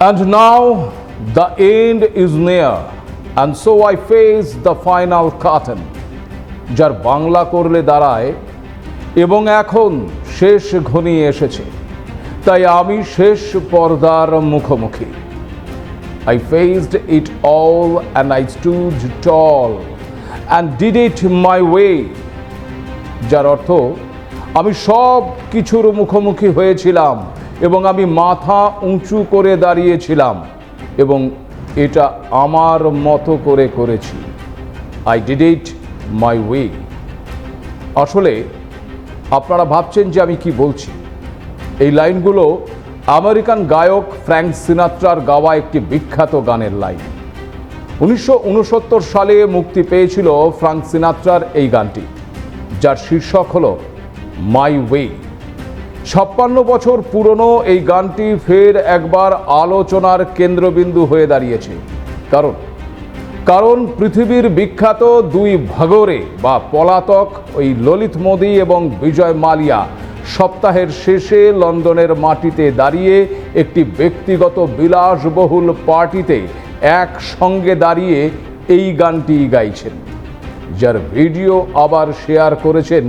And now the end is near, and so I face the final curtain. যার বাংলা করলে দাঁড়ায় এবং এখন শেষ ঘনিয়ে এসেছে তাই আমি শেষ পর্দার মুখোমুখি I faced it all and I stood tall and did it my way. যার অর্থ আমি সব কিছুর মুখোমুখি হয়েছিলাম এবং আমি মাথা উঁচু করে দাঁড়িয়েছিলাম এবং এটা আমার মতো করে করেছি। I did it my way আসলে আপনারা ভাবছেন যে আমি কি বলছি? এই লাইনগুলো আমেরিকান গায়ক ফ্র্যাঙ্ক সিনাত্রার গাওয়া একটি বিখ্যাত গানের লাইন। উনিশশো উনসত্তর সালে মুক্তি পেয়েছিল ফ্রাঙ্ক সিনাত্রার এই গানটি, যার শীর্ষক হল মাই ওয়ে ছাপ্পান্ন বছর পুরনো এই গানটি ফের একবার আলোচনার কেন্দ্রবিন্দু হয়ে দাঁড়িয়েছে। কারণ কারণ পৃথিবীর বিখ্যাত দুই ভাগরে বা পলাতক ওই ললিত মোদি এবং বিজয় মালিয়া সপ্তাহের শেষে লন্ডনের মাটিতে দাঁড়িয়ে একটি ব্যক্তিগত বিলাসবহুল পার্টিতে একসঙ্গে দাঁড়িয়ে এই গানটি গাইছেন। যার ভিডিও আবার শেয়ার করেছেন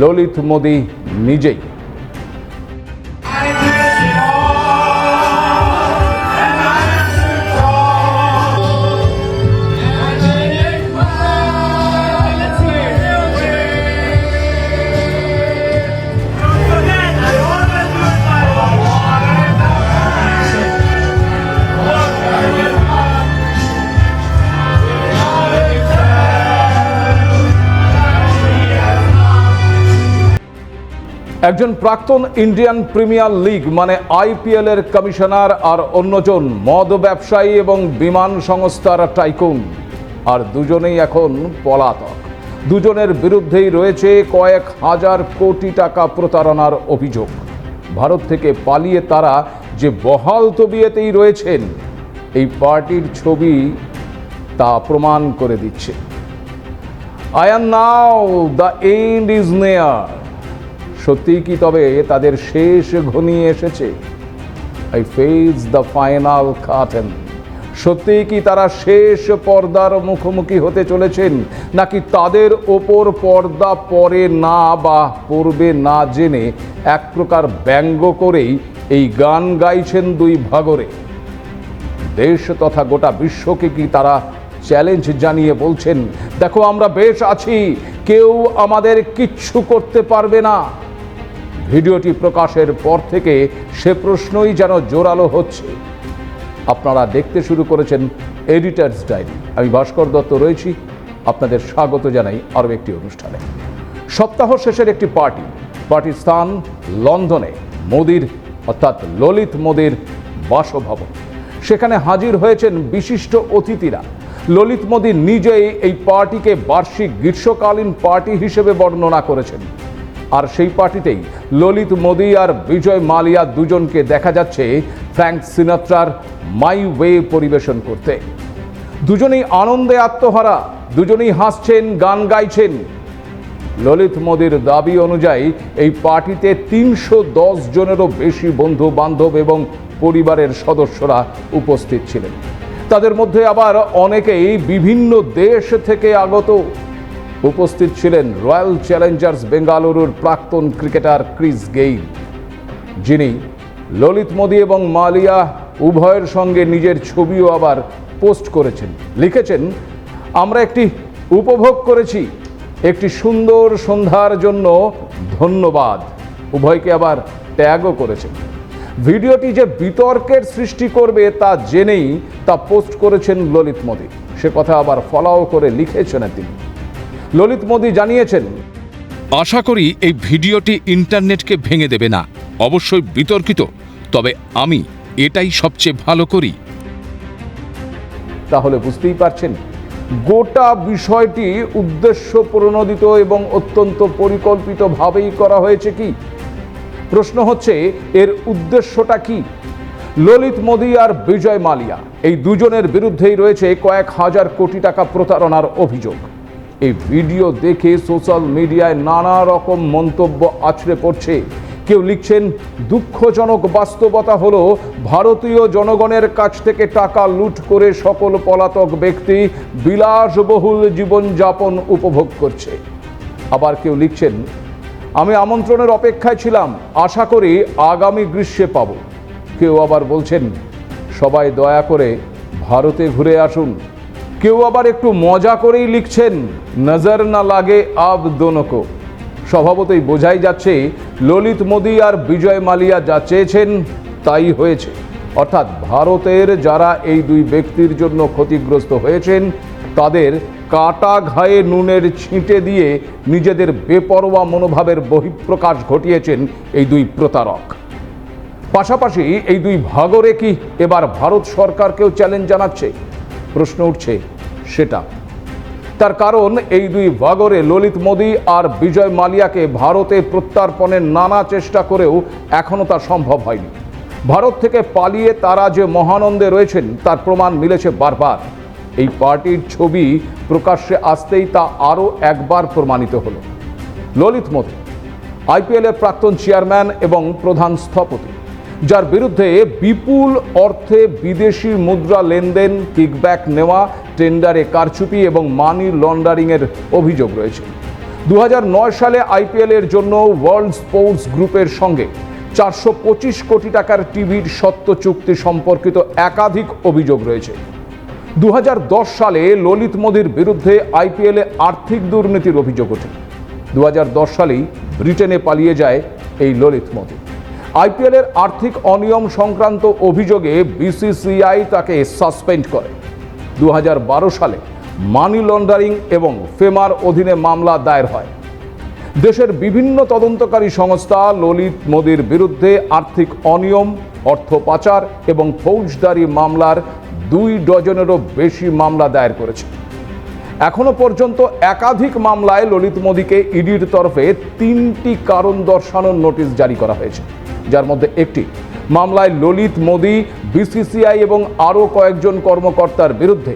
ললিত মোদি নিজেই। একজন প্রাক্তন ইন্ডিয়ান প্রিমিয়ার লিগ মানে আইপিএল এর কমিশনার আর অন্যজন, মদ ব্যবসায়ী এবং বিমান সংস্থার টাইকুন আর দুজনেই এখন পলাতক। দুজনের বিরুদ্ধেই রয়েছে কয়েক হাজার কোটি টাকা প্রতারণার অভিযোগ। ভারত থেকে পালিয়ে তারা যে বহাল তবিয়েতেই রয়েছেন, এই পার্টির ছবি তা প্রমাণ করে দিচ্ছে। I R now the end is near. সত্যি কি তবে তাদের শেষ ঘনিয়ে এসেছে? I face the final curtain সত্যি কি তারা শেষ পর্দার মুখোমুখি হতে চলেছেন? নাকি তাদের ওপর পর্দা পরে না বা পড়বে না জেনে এক প্রকার ব্যঙ্গ করেই এই গান গাইছেন দুই ভাগরে? দেশ তথা গোটা বিশ্বকে কি তারা চ্যালেঞ্জ জানিয়ে বলছেন? দেখো আমরা বেশ আছি, কেউ আমাদের কিচ্ছু করতে পারবে না। ভিডিওটি প্রকাশের পর থেকে সে প্রশ্নই যেন জোরালো হচ্ছে। আপনারা দেখতে শুরু করেছেন এডিটার্স ডায়েরি আমি ভাস্কর দত্ত রয়েছি। আপনাদের স্বাগত জানাই আরও একটি অনুষ্ঠানে। সপ্তাহ শেষের একটি পার্টি। পার্টির স্থান লন্ডনে, মোদির, অর্থাৎ ললিত মোদির বাসভবন। সেখানে হাজির হয়েছেন বিশিষ্ট অতিথিরা। ললিত মোদি নিজেই এই পার্টিকে বার্ষিক গ্রীষ্মকালীন পার্টি হিসেবে বর্ণনা করেছেন। আর সেই পার্টিতেই ললিত মোদি আর বিজয় মালিয়া দুজনকে দেখা যাচ্ছে ফ্র্যাঙ্ক সিনাত্রার মাই ওয়ে পরিবেশন করতে। দুজনেই আনন্দে আত্মহারা, দুজনেই হাসছেন, গান গাইছেন। ললিত মোদির দাবি অনুযায়ী এই পার্টিতে তিনশো দশ জনেরও বেশি বন্ধু বান্ধব এবং পরিবারের সদস্যরা উপস্থিত ছিলেন। তাদের মধ্যে আবার অনেকেই বিভিন্ন দেশ থেকে আগত। উপস্থিত ছিলেন রয়্যাল চ্যালেঞ্জার্স বেঙ্গালুরুর প্রাক্তন ক্রিকেটার ক্রিস গেইল। যিনি ললিত মোদি এবং মালিয়া উভয়ের সঙ্গে নিজের ছবিও আবার পোস্ট করেছেন। লিখেছেন, আমরা একটি উপভোগ করেছি। একটি সুন্দর সন্ধ্যার জন্য ধন্যবাদ। উভয়কে আবার ট্যাগও করেছেন। ভিডিওটি যে বিতর্কের সৃষ্টি করবে তা জেনেই তা পোস্ট করেছেন ললিত মোদি। সে কথা আবার ফলাও করে লিখেছেন তিনি। ললিত মোদি জানিয়েছেন আশা করি এই ভিডিওটি ইন্টারনেটকে ভেঙে দেবে না অবশ্যই বিতর্কিত তবে আমি এটাই সবচেয়ে ভালো করি। তাহলে বুঝতেই পারছেন গোটা বিষয়টি উদ্দেশ্য প্রণোদিত এবং অত্যন্ত পরিকল্পিতভাবেই করা হয়েছে কি? প্রশ্ন হচ্ছে এর উদ্দেশ্যটা কি? ললিত মোদি আর বিজয় মালিয়া এই দুজনের বিরুদ্ধেই রয়েছে কয়েক হাজার কোটি টাকা প্রতারণার অভিযোগ। এই ভিডিও দেখে সোশ্যাল মিডিয়ায় নানা রকম মন্তব্য আছড়ে পড়ছে। কেউ লিখছেন, দুঃখজনক বাস্তবতা হলো ভারতীয় জনগণের কাছ থেকে টাকা লুট করে সকল পলাতক ব্যক্তি বিলাসবহুল জীবনযাপন উপভোগ করছে। আবার কেউ লিখছেন, আমি আমন্ত্রণের অপেক্ষায় ছিলাম, আশা করি আগামী গ্রীষ্মে পাব। কেউ আবার বলছেন, সবাই দয়া করে ভারতে ঘুরে আসুন। কেউ আবার একটু মজা করেই লিখছেন, নজর না লাগে আব দোনকো স্বভাবতই বোঝাই যাচ্ছে, ললিত মোদী আর বিজয় মালিয়া যা চেয়েছেন তাই হয়েছে। অর্থাৎ ভারতের যারা এই দুই ব্যক্তির জন্য ক্ষতিগ্রস্ত হয়েছেন, তাদের কাটা ঘায়ে নুনের ছিঁটে দিয়ে নিজেদের বেপরোয়া মনোভাবের বহিঃপ্রকাশ ঘটিয়েছেন এই দুই প্রতারক। পাশাপাশি এই দুই ভাগরে কি এবার ভারত সরকারকেও চ্যালেঞ্জ জানাচ্ছে? প্রশ্ন উঠছে সেটা। তার কারণ এই দুই ভাগরে ললিত মোদি আর বিজয় মালিয়াকে ভারতে প্রত্যার্পণের নানা চেষ্টা করেও এখনও তা সম্ভব হয়নি। ভারত থেকে পালিয়ে তারা যে মহানন্দে রয়েছেন, তার প্রমাণ মিলেছে বারবার। এই পার্টির ছবি প্রকাশ্যে আসতেই তা আরও একবার প্রমাণিত হলো। ললিত মোদি, আইপিএলের প্রাক্তন চেয়ারম্যান এবং প্রধান স্থপতি। যার বিরুদ্ধে বিপুল অর্থে বিদেশি মুদ্রা লেনদেন কিকব্যাক নেওয়া, টেন্ডারে কারচুপি এবং মানি লন্ডারিংয়ের অভিযোগ রয়েছে। দু হাজার নয় সালে আইপিএলের জন্য ওয়ার্ল্ড স্পোর্টস গ্রুপের সঙ্গে চারশো পঁচিশ কোটি টাকার টিভির সত্য চুক্তি সম্পর্কিত একাধিক অভিযোগ রয়েছে। দু হাজার দশ সালে ললিত মোদির বিরুদ্ধে আইপিএলে আর্থিক দুর্নীতির অভিযোগ ওঠে। দু হাজার দশ সালেই ব্রিটেনে পালিয়ে যায় এই ললিত মোদি। আইপিএলের আর্থিক অনিয়ম সংক্রান্ত অভিযোগে বিসিসিআই তাকে সাসপেন্ড করে। দু হাজার বারো সালে মানি লন্ডারিং এবং ফেমার অধীনে মামলা দায়ের হয়। দেশের বিভিন্ন তদন্তকারী সংস্থা ললিত মোদির বিরুদ্ধে আর্থিক অনিয়ম, অর্থ পাচার এবং ফৌজদারি মামলার দুই ডজনেরও বেশি মামলা দায়ের করেছে। এখনও পর্যন্ত একাধিক মামলায় ললিত মোদীকে ইডির তরফে তিনটি কারণ দর্শানোর নোটিশ জারি করা হয়েছে। যার মধ্যে একটি। মামলায় ললিত মোদী, বিসিসিআই এবং আরও কয়েকজন কর্মকর্তার বিরুদ্ধে।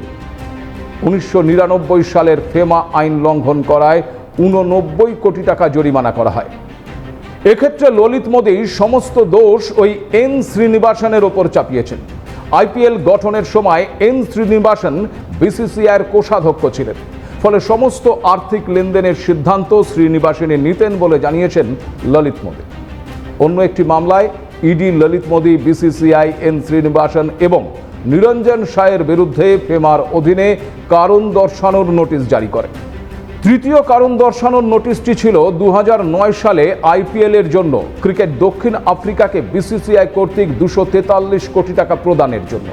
উনিশশো নিরানব্বই সালের ফেমা আইন লঙ্ঘন করায় উননব্বই কোটি টাকা জরিমানা করা হয়। এক্ষেত্রে ললিত মোদী সমস্ত দোষ ওই এন শ্রীনিবাসনের ওপর চাপিয়েছেন। আইপিএল গঠনের সময় এন শ্রীনিবাসন বিসিসিআইয়ের কোষাধ্যক্ষ ছিলেন। ফলে সমস্ত আর্থিক লেনদেনের সিদ্ধান্ত শ্রীনিবাসিনী নিতেন বলে জানিয়েছেন ললিত মোদী। অন্য একটি মামলায় ED Lalit Modi BCCI N Srinivasan এবং নিরঞ্জন সায়ের বিরুদ্ধে ফেমার অধীনে কারণ দর্শানোর নোটিশ জারি করে। তৃতীয় কারণ দর্শানোর নোটিশটি ছিল দুহাজার নয় সালে আইপিএলের জন্য ক্রিকেট দক্ষিণ আফ্রিকাকে বিসিসিআই কর্তৃক দুশো তেতাল্লিশ কোটি টাকা প্রদানের জন্য।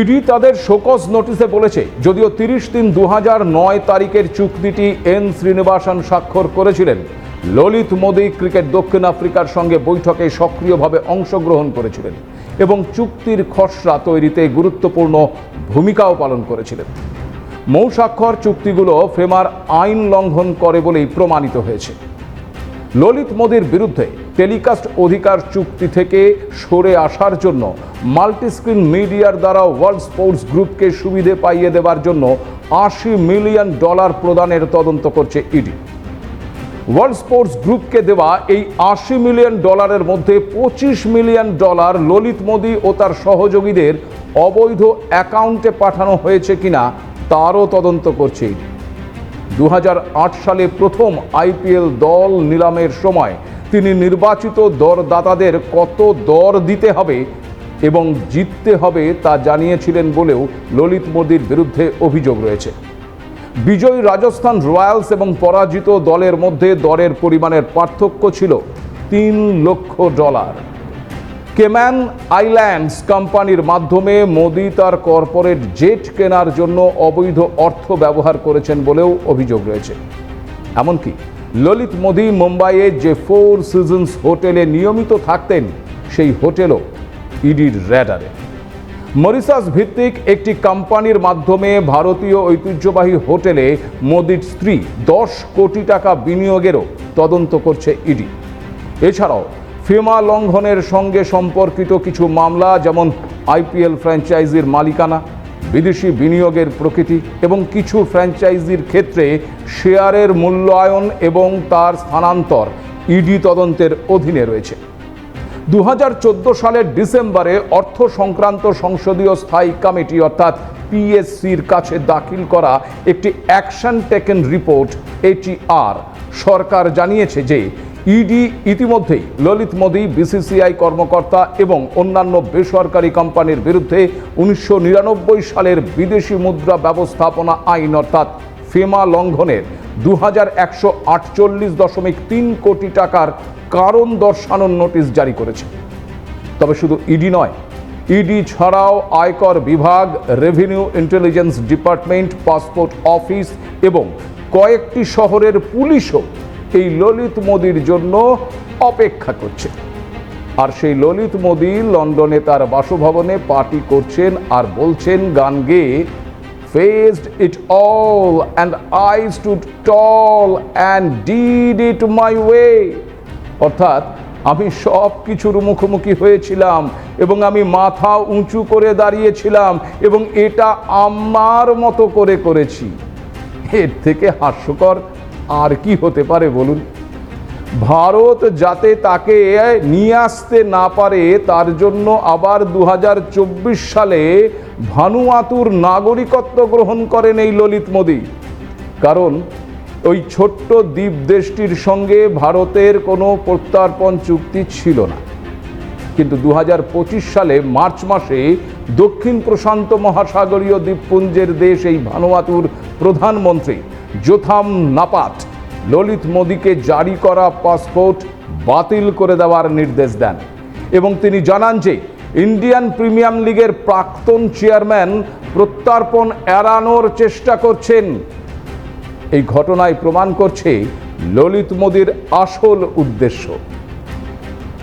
ইডি তাদের শোকজ নোটিশে বলেছে, যদিও তিরিশ তিন দু নয় তারিখের চুক্তিটি এন শ্রীনিবাসন স্বাক্ষর করেছিলেন ললিত মোদী ক্রিকেট দক্ষিণ আফ্রিকার সঙ্গে বৈঠকে সক্রিয়ভাবে অংশগ্রহণ করেছিলেন এবং চুক্তির খসড়া তৈরিতে গুরুত্বপূর্ণ ভূমিকাও পালন করেছিলেন। মৌস্বাক্ষর চুক্তিগুলো ফেমার আইন লঙ্ঘন করে বলেই প্রমাণিত হয়েছে। ললিত মোদির বিরুদ্ধে টেলিকাস্ট অধিকার চুক্তি থেকে সরে আসার জন্য মাল্টিস্ক্রিন মিডিয়ার দ্বারা ওয়ার্ল্ড স্পোর্টস গ্রুপকে সুবিধে পাইয়ে দেওয়ার জন্য আশি মিলিয়ন ডলার প্রদানের তদন্ত করছে ইডি। ওয়ার্ল্ড স্পোর্টস গ্রুপকে দেওয়া এই আশি মিলিয়ন ডলারের মধ্যে পঁচিশ মিলিয়ন ডলার ললিত মোদী ও তার সহযোগীদের অবৈধ অ্যাকাউন্টে পাঠানো হয়েছে কিনা তারও তদন্ত করছে। দু সালে প্রথম আইপিএল দল নিলামের সময় তিনি নির্বাচিত দরদাতাদের কত দর দিতে হবে এবং জিততে হবে তা জানিয়েছিলেন বলেও ললিত মোদীর বিরুদ্ধে অভিযোগ রয়েছে। বিজয়ী রাজস্থান রয়্যালস এবং পরাজিত দলের মধ্যে দরের পরিমাণের পার্থক্য ছিল তিন লক্ষ ডলার। কেম্যান আইল্যান্ডস কোম্পানির মাধ্যমে মোদি তার কর্পোরেট জেট কেনার জন্য অবৈধ অর্থ ব্যবহার করেছেন বলেও অভিযোগ রয়েছে। এমনকি ললিত মোদি মুম্বাইয়ে যে ফোর সিজনস হোটেলে নিয়মিত থাকতেন, সেই হোটেলও ইডির র্যাডারে। মরিসাস ভিত্তিক একটি কোম্পানির মাধ্যমে ভারতীয় ঐতিহ্যবাহী হোটেলে মোদির স্ত্রী দশ কোটি টাকা বিনিয়োগেরও তদন্ত করছে ইডি। এছাড়াও ফেমা লঙ্ঘনের সঙ্গে সম্পর্কিত কিছু মামলা, যেমন আইপিএল ফ্র্যাঞ্চাইজির মালিকানা, বিদেশি বিনিয়োগের প্রকৃতি এবং কিছু ফ্র্যাঞ্চাইজির ক্ষেত্রে শেয়ারের মূল্যায়ন এবং তার স্থানান্তর ইডি তদন্তের অধীনে রয়েছে। দু হাজার চোদ্দ সালের ডিসেম্বরে অর্থ সংক্রান্ত সংসদীয় স্থায়ী কমিটি, অর্থাৎ পিএসসির কাছে দাখিল করা একটি অ্যাকশন টেকেন রিপোর্ট, এটিআর। সরকার জানিয়েছে যে ইডি ইতিমধ্যেই ললিত মোদী, বিসিসিআই কর্মকর্তা এবং অন্যান্য বেসরকারি কোম্পানির বিরুদ্ধে উনিশশো নিরানব্বই সালের বিদেশি মুদ্রা ব্যবস্থাপনা আইন, অর্থাৎ ফেমা লঙ্ঘনের দু আটচল্লিশ দশমিক তিন কোটি টাকার কারণ দর্শানোর নোটিশ জারি করেছে। তবে শুধু ইডি নয়, ইডি ছাড়াও আয়কর বিভাগ, revenue intelligence department, passport office এবং কয়েকটি শহরের পুলিশও এই ললিত মোদির জন্য অপেক্ষা করছে। আর সেই ললিত মোদি লন্ডনে তার বাসভবনে পার্টি করছেন আর বলছেন, গান গেয়ে faced it all and I stood tall and did it my way. অর্থাৎ আমি সব কিছুর মুখোমুখি হয়েছিলাম এবং আমি মাথা উঁচু করে দাঁড়িয়েছিলাম এবং এটা আমার মতো করে করেছি। এর থেকে হাস্যকর আর কি হতে পারে বলুন? ভারত যাতে তাকে নিয়ে আসতে না পারে, তার জন্য আবার দু হাজার চব্বিশ সালে ভানুয়াতুর নাগরিকত্ব গ্রহণ করেন এই ললিত মোদী। কারণ ওই ছোট্ট দ্বীপ দেশটির সঙ্গে ভারতের কোনো প্রত্যার্পণ চুক্তি ছিল না। কিন্তু দু হাজার পঁচিশ সালে মার্চ মাসে দক্ষিণ প্রশান্ত মহাসাগরীয় দ্বীপপুঞ্জের দেশ এই ভানুয়াতুর প্রধানমন্ত্রী, জোথাম নাপাট ললিত মোদীকে জারি করা পাসপোর্ট বাতিল করে দেওয়ার নির্দেশ দেন এবং তিনি জানান যে ইন্ডিয়ান প্রিমিয়াম লিগের প্রাক্তন চেয়ারম্যান প্রত্যর্পণ এড়ানোর চেষ্টা করছেন। এই ঘটনায় প্রমাণ করছে ললিত মোদীর আসল উদ্দেশ্য।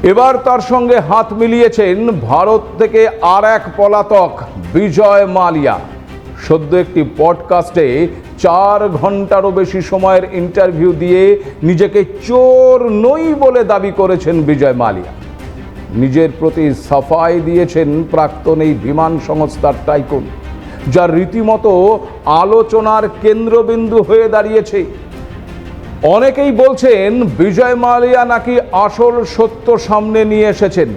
এবার তার সঙ্গে হাত মিলিয়েছেন ভারত থেকে আর এক পলাতক বিজয় মালিয়া। সদ্য একটি পডকাস্টে চার ঘন্টারও বেশি সময়ের ইন্টারভিউ দিয়ে নিজেকে চোর নই বলে দাবি করেছেন বিজয় মালিয়া। নিজের প্রতি সাফাই দিয়েছেন প্রাক্তন এই বিমান সংস্থার টাইকুন যা রীতিমতো আলোচনার কেন্দ্রবিন্দু হয়ে দাঁড়িয়েছে। অনেকেই বলছেন বিজয় মালিয়া নাকি আসল সত্য সামনে নিয়ে এসেছেন।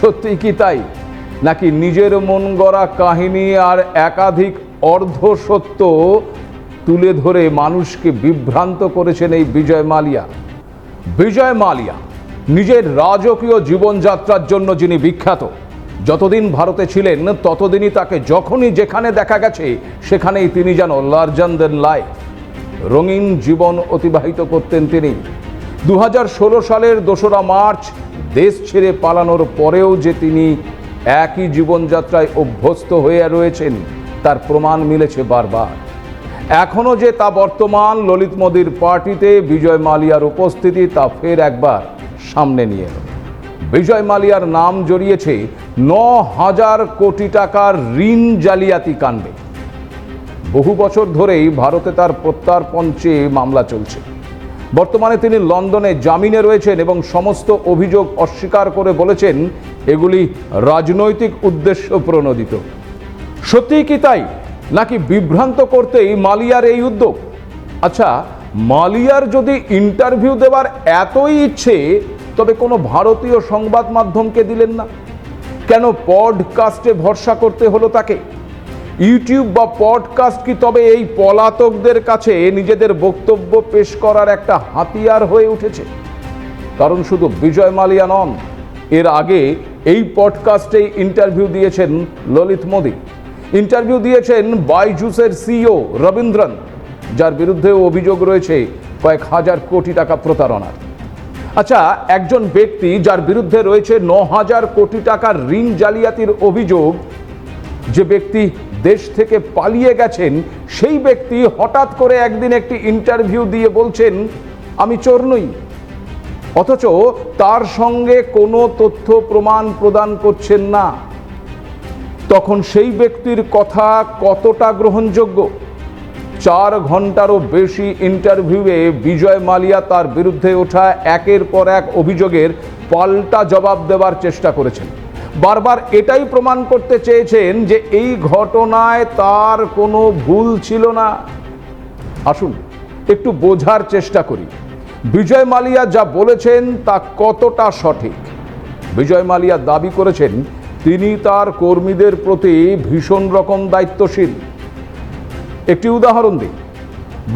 সত্যি কি তাই? নাকি নিজের মন গড়া কাহিনী আর একাধিক অর্ধ সত্য তুলে ধরে মানুষকে বিভ্রান্ত করেছেন এই বিজয় মালিয়া। বিজয় মালিয়া নিজের রাজকীয় জীবনযাত্রার জন্য যিনি বিখ্যাত, যতদিন ভারতে ছিলেন, ততদিনই তাকে যখনই যেখানে দেখা গেছে, সেখানেই তিনি যেন লার্জান দেন লাইফ রঙিন জীবন অতিবাহিত করতেন তিনি। দু হাজার ষোলো সালের দোসরা মার্চ, দেশ ছেড়ে পালানোর পরেও যে তিনি একই জীবনযাত্রায় অভ্যস্ত হয়ে রয়েছেন, তার প্রমাণ মিলেছে বারবার। এখনও যে তা বর্তমান ললিত মোদীর পার্টিতে বিজয় মালিয়ার উপস্থিতি তা ফের একবার সামনে নিয়ে বিজয় মালিয়ার নাম জড়িয়েছে ন হাজার কোটি টাকার ঋণ জালিয়াতি কাণ্ডে। বহু বছর ধরেই ভারতে তার প্রত্যার্পণ চেয়ে মামলা চলছে। বর্তমানে তিনি লন্ডনে জামিনে রয়েছেন এবং সমস্ত অভিযোগ অস্বীকার করে বলেছেন, এগুলি রাজনৈতিক উদ্দেশ্য প্রণোদিত। সত্যিই কি তাই? নাকি বিভ্রান্ত করতেই মালিয়ার এই উদ্যোগ? আচ্ছা মালিয়ার যদি ইন্টারভিউ দেওয়ার এতই ইচ্ছে, তবে কোনো ভারতীয় সংবাদ মাধ্যমকে দিলেন না। কেন পডকাস্টে ভরসা করতে হলো তাকে? ইউটিউব বা পডকাস্ট কি তবে এই পলাতকদের কাছে নিজেদের বক্তব্য পেশ করার একটা হাতিয়ার হয়ে উঠেছে? কারণ শুধু বিজয় মালিয়া নন, এর আগে এই পডকাস্টেই ইন্টারভিউ দিয়েছেন ললিত মোদী। ইন্টারভিউ দিয়েছেন বাইজুসের সিইও রবীন্দ্রন, যার বিরুদ্ধে অভিযোগ রয়েছে কয়েক হাজার কোটি টাকা প্রতারণার। আচ্ছা একজন ব্যক্তি যার বিরুদ্ধে রয়েছে ন হাজার কোটি টাকার ঋণ জালিয়াতির অভিযোগ, যে ব্যক্তি দেশ থেকে পালিয়ে গেছেন, সেই ব্যক্তি হঠাৎ করে একদিন একটি ইন্টারভিউ দিয়ে বলছেন, আমি চোর নই। অথচ তার সঙ্গে কোনো তথ্য প্রমাণ প্রদান করছেন না। তখন সেই ব্যক্তির কথা কতটা গ্রহণযোগ্য? চার ঘন্টারও বেশি ইন্টারভিউয়ে বিজয় মালিয়া তার বিরুদ্ধে ওঠা একের পর এক অভিযোগের পাল্টা জবাব দেওয়ার চেষ্টা করেছেন। বারবার এটাই প্রমাণ করতে চেয়েছেন যে এই ঘটনায় তার কোনো ভুল ছিল না। আসুন, একটু বোঝার চেষ্টা করি। বিজয় মালিয়া যা বলেছেন তা কতটা সঠিক? বিজয় মালিয়া দাবি করেছেন তিনি তার কর্মীদের প্রতি ভীষণ রকম দায়িত্বশীল। একটি উদাহরণ দিই।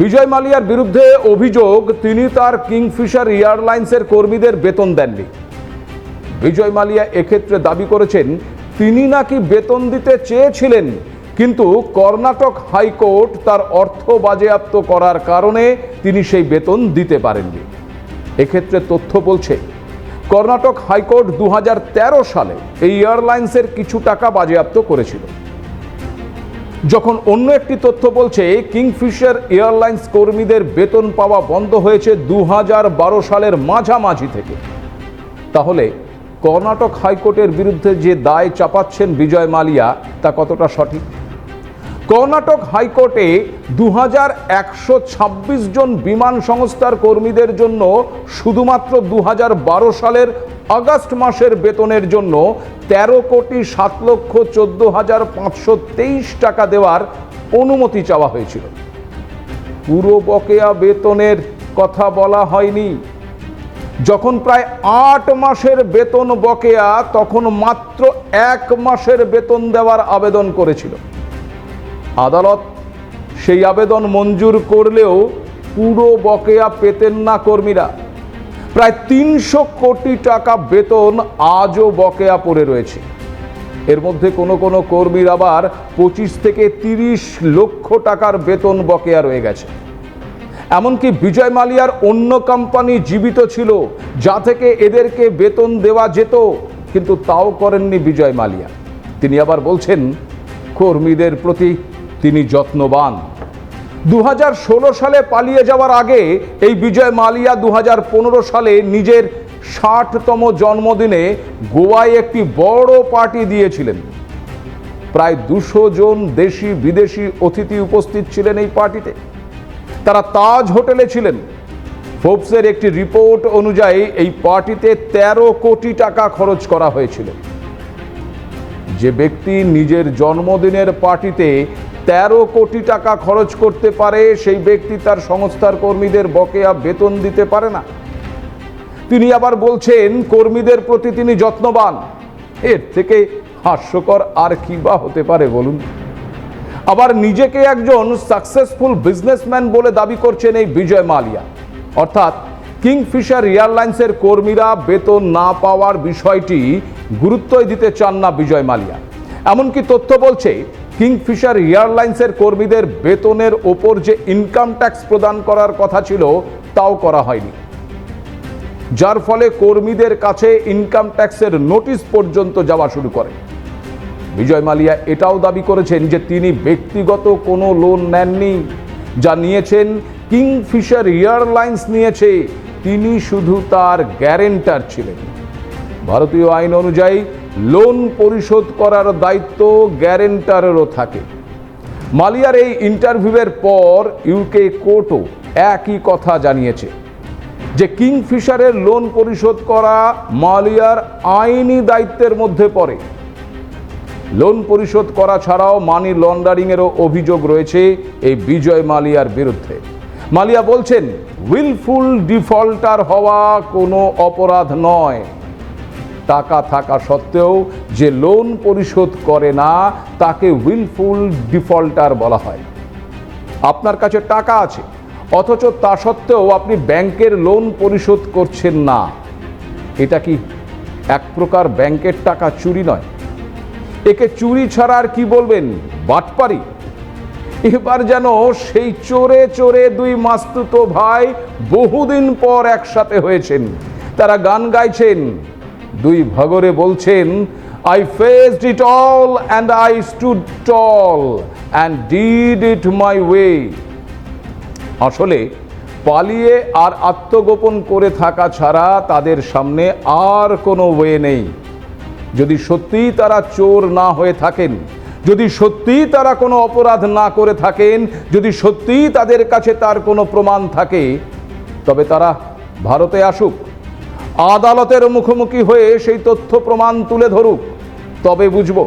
বিজয় মালিয়ার বিরুদ্ধে অভিযোগ, তিনি তার কিংফিশার এয়ারলাইন্সের কর্মীদের বেতন দেননি। বিজয় মালিয়া এক্ষেত্রে দাবি করেছেন, তিনি নাকি বেতন দিতে চেয়েছিলেন, কিন্তু কর্ণাটক হাইকোর্ট তার অর্থ বাজেয়াপ্ত করার কারণে তিনি সেই বেতন দিতে পারেননি। এক্ষেত্রে তথ্য বলছে কর্ণাটক হাইকোর্ট দু হাজার তেরো সালে এই এয়ারলাইন্সের কিছু টাকা বাজেয়াপ্ত করেছিল। যখন অন্য একটি তথ্য বলছে, কিংফিশার এয়ারলাইন্স কর্মীদের বেতন পাওয়া বন্ধ হয়েছে দু হাজার বারো সালের মাঝামাঝি থেকে। তাহলে কর্ণাটক হাইকোর্টের বিরুদ্ধে যে দায় চাপাচ্ছেন বিজয় মালিয়া, তা কতটা সঠিক? কর্ণাটক হাইকোর্টে দু হাজার একশো ছাব্বিশ জন বিমান সংস্থার কর্মীদের জন্য শুধুমাত্র দু হাজার বারো সালের আগস্ট মাসের বেতনের জন্য তেরো কোটি সাত লক্ষ চোদ্দ হাজার পাঁচশো তেইশ টাকা দেওয়ার অনুমতি চাওয়া হয়েছিল। পুরো বকেয়া বেতনের কথা বলা হয়নি। যখন প্রায় আট মাসের বেতন বকেয়া, তখন মাত্র এক মাসের বেতন দেওয়ার আবেদন করেছিল। আদালত সেই আবেদন মঞ্জুর করলেও পুরো বকেয়া পেতেন না কর্মীরা। প্রায় তিনশো কোটি টাকা বেতন আজও বকেয়া পড়ে রয়েছে। এর মধ্যে কোনো কোনো কর্মীর আবার পঁচিশ থেকে তিরিশ লক্ষ টাকার বেতন বকেয়া রয়ে গেছে। এমনকি বিজয় মালিয়ার অন্য কোম্পানি জীবিত ছিল, যা থেকে এদেরকে বেতন দেওয়া যেত, কিন্তু তাও করেননি বিজয় মালিয়া। তিনি আবার বলছেন, কর্মীদের প্রতি তিনি যত্নবান। দু হাজার ষোলো সালে পালিয়ে যাওয়ার আগে এই বিজয় মালিয়া দুহাজার পনেরো সালে নিজের ষাটতম জন্মদিনে গোয়ায় একটি বড় পার্টি দিয়েছিলেন। প্রায় দুশো জন দেশি বিদেশি অতিথি উপস্থিত ছিলেন এই পার্টিতে। তারা তাজ হোটেলে ছিলেন। ফোর্বসের একটি রিপোর্ট অনুযায়ী এই পার্টিতে ১৩ কোটি টাকা খরচ করা হয়েছিল। যে ব্যক্তি নিজের জন্মদিনের পার্টিতে ১৩ কোটি টাকা খরচ করতে পারে, সেই ব্যক্তি তার সংস্থার কর্মীদের বকেয়া বেতন দিতে পারে না। তিনি আবার বলছেন, কর্মীদের প্রতি তিনি যত্নবান। এর থেকে হাস্যকর আর কি বা হতে পারে, বলুন। আবার নিজেকে একজন সাকসেসফুল বিজনেসম্যান বলে দাবি করছেন এই বিজয় মালিয়া। অর্থাৎ কিংফিশার এয়ারলাইন্সের কর্মীরা বেতন না পাওয়ার বিষয়টি গুরুত্বই দিতে চান না বিজয় মালিয়া। এমনকি তথ্য বলছে কিংফিশার এয়ারলাইন্সের কর্মীদের বেতনের ওপর যে ইনকাম ট্যাক্স প্রদান করার কথা ছিল, তাও করা হয়নি। যার ফলে কর্মীদের কাছে ইনকাম ট্যাক্সের নোটিশ পর্যন্ত যাওয়া শুরু করে। বিজয় মালিয়া এটাও দাবি করেছেন যে তিনি ব্যক্তিগত কোনো লোন নেননি। যা নিয়েছেন কিংফিশার এয়ারলাইন্স নিয়েছে, তিনি শুধু তার গ্যারেন্টার ছিলেন। ভারতীয় আইন অনুযায়ী লোন পরিশোধ করার দায়িত্ব গ্যারেন্টারেরও থাকে। মালিয়ার এই ইন্টারভিউয়ের পর ইউকে কোর্টও একই কথা জানিয়েছে যে কিংফিশারের লোন পরিশোধ করা মালিয়ার আইনি দায়িত্বের মধ্যে পড়ে। লোন পরিশোধ করা ছাড়াও মানি লন্ডারিংয়েরও অভিযোগ রয়েছে এই বিজয় মালিয়ার বিরুদ্ধে। মালিয়া বলছেন, উইলফুল ডিফল্টার হওয়া কোনো অপরাধ নয়। টাকা থাকা সত্ত্বেও যে লোন পরিশোধ করে না, তাকে উইলফুল ডিফল্টার বলা হয়। আপনার কাছে টাকা আছে, অথচ তা সত্ত্বেও আপনি ব্যাংকের লোন পরিশোধ করছেন না। এটা কি এক প্রকার ব্যাংকের টাকা চুরি নয়? একে চুরি ছাড়া আর কি বলবেন? বাটপারি। এবার যেন সেই চোরে চোরে দুই মাস্তুতো ভাই বহুদিন পর একসাথে হয়েছেন। তারা গান গাইছেন। দুই ভগরে বলছেন I faced it all and I stood tall and did it my way আসলে পালিয়ে আর আত্মগোপন করে থাকা ছাড়া তাদের সামনে আর কোনো ওয়ে নেই। যদি সত্যিই তারা চোর না হয়ে থাকেন, যদি সত্যিই তারা কোনো অপরাধ না করে থাকেন, যদি সত্যিই তাদের কাছে তার কোনো প্রমাণ থাকে, তবে তারা ভারতে আসুক। আদালতের মুখোমুখি হয়ে সেই তথ্য প্রমাণ তুলে ধরুক, তবে বুঝব,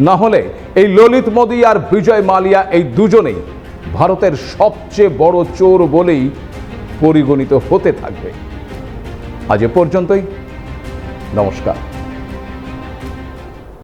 না হলে এই ললিত মোদী আর বিজয় মালিয়া এই দুজনেই ভারতের সবচেয়ে বড় চোর বলেই পরিগণিত হতে থাকবে। আজ এ পর্যন্তই, নমস্কার।